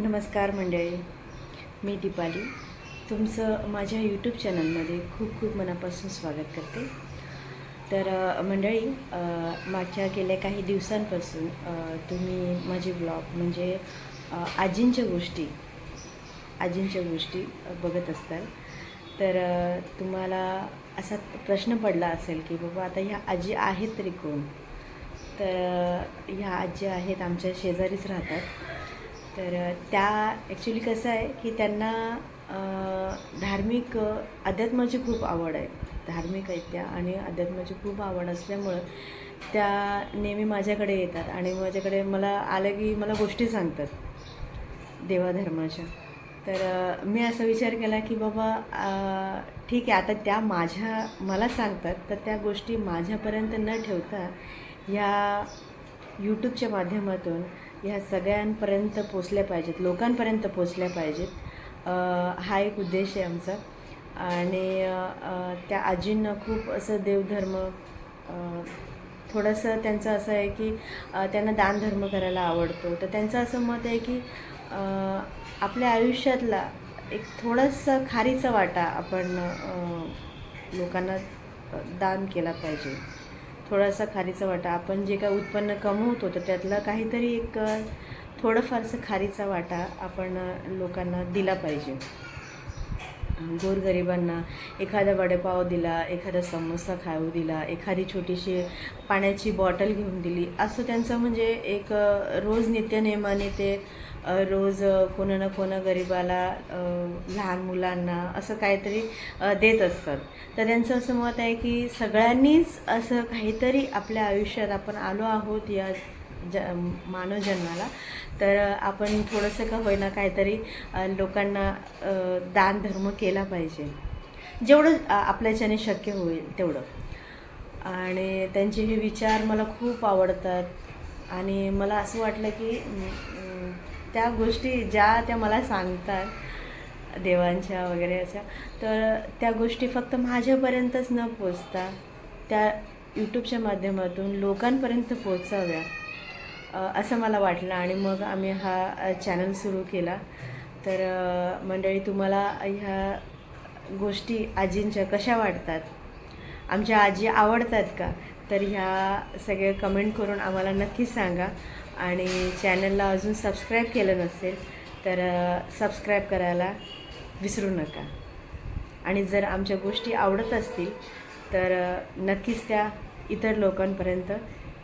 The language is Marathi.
नमस्कार मंडळी मी दीपाली. तुमचं माझ्या यूट्यूब चॅनलमध्ये खूप खूप मनापासून स्वागत करते. तर मंडळी मागच्या गेल्या काही दिवसांपासून तुम्ही माझे ब्लॉग म्हणजे आजींच्या गोष्टी आजींच्या गोष्टी बघत असताल. तर तुम्हाला असा प्रश्न पडला असेल की बाबा आता ह्या आजी आहेत तरी कोण? तर ह्या आजी आहेत आमच्या शेजारीच राहतात. तर त्या ॲक्च्युली कसं आहे की त्यांना धार्मिक अध्यात्माची खूप आवड आहे. धार्मिक आहेत त्या आणि अध्यात्माची खूप आवड असल्यामुळं त्या नेहमी माझ्याकडे येतात आणि माझ्याकडे मला आलं की मला गोष्टी सांगतात देवाधर्माच्या. तर मी असा विचार केला की बाबा ठीक आहे आता त्या माझ्या मला सांगतात तर त्या गोष्टी माझ्यापर्यंत न ठेवता ह्या यूट्यूबच्या माध्यमातून ह्या सगळ्यांपर्यंत पोचल्या पाहिजेत लोकांपर्यंत पोचल्या पाहिजेत. हा एक उद्देश आहे आमचा. आणि त्या आजींना खूप असं देवधर्म थोडंसं त्यांचं असं आहे की त्यांना दानधर्म करायला आवडतो. तर त्यांचं असं मत आहे की आपल्या आयुष्यातला एक थोडासा खारीचा वाटा आपण लोकांना दान केला पाहिजे. थोडासा खारीचा वाटा. आपण जे काय उत्पन्न कमवतो तर त्यातलं काहीतरी एक थोडंफारसं खारीचा वाटा आपण लोकांना दिला पाहिजे. गोरगरिबांना एखादा वडेपाव दिला एखादा समोसा खाऊ दिला एखादी छोटीशी पाण्याची बॉटल घेऊन दिली असं त्यांचं म्हणजे एक रोज नित्यनेमाने ते रोज कोणा ना कोणा गरिबाला लहान मुलांना असं काहीतरी देत असतात. तर त्यांचं असं मत आहे की सगळ्यांनीच असं काहीतरी आपल्या आयुष्यात आपण आलो आहोत या ज मानवजन्माला तर आपण थोडंसं का होईना काहीतरी लोकांना दानधर्म केला पाहिजे. जेवढं आपल्याच्याने शक्य होईल तेवढं. आणि त्यांचे हे विचार मला खूप आवडतात. आणि मला असं वाटलं की त्या गोष्टी ज्या त्या मला सांगतात देवांच्या वगैरे अशा तर त्या गोष्टी फक्त माझ्यापर्यंतच न पोचता त्या यूट्यूबच्या माध्यमातून लोकांपर्यंत पोचाव्या असं मला वाटलं आणि मग आम्ही हा चॅनल सुरू केला. तर मंडळी तुम्हाला ह्या गोष्टी आजींच्या कशा वाटतात? आमच्या आजी आवडतात का? तर ह्या सगळे कमेंट करून आम्हाला नक्की सांगा. आणि चॅनलला अजून सबस्क्राईब केलं नसेल तर सबस्क्राईब करायला विसरू नका. आणि जर आमच्या गोष्टी आवडत असतील तर नक्कीच त्या इतर लोकांपर्यंत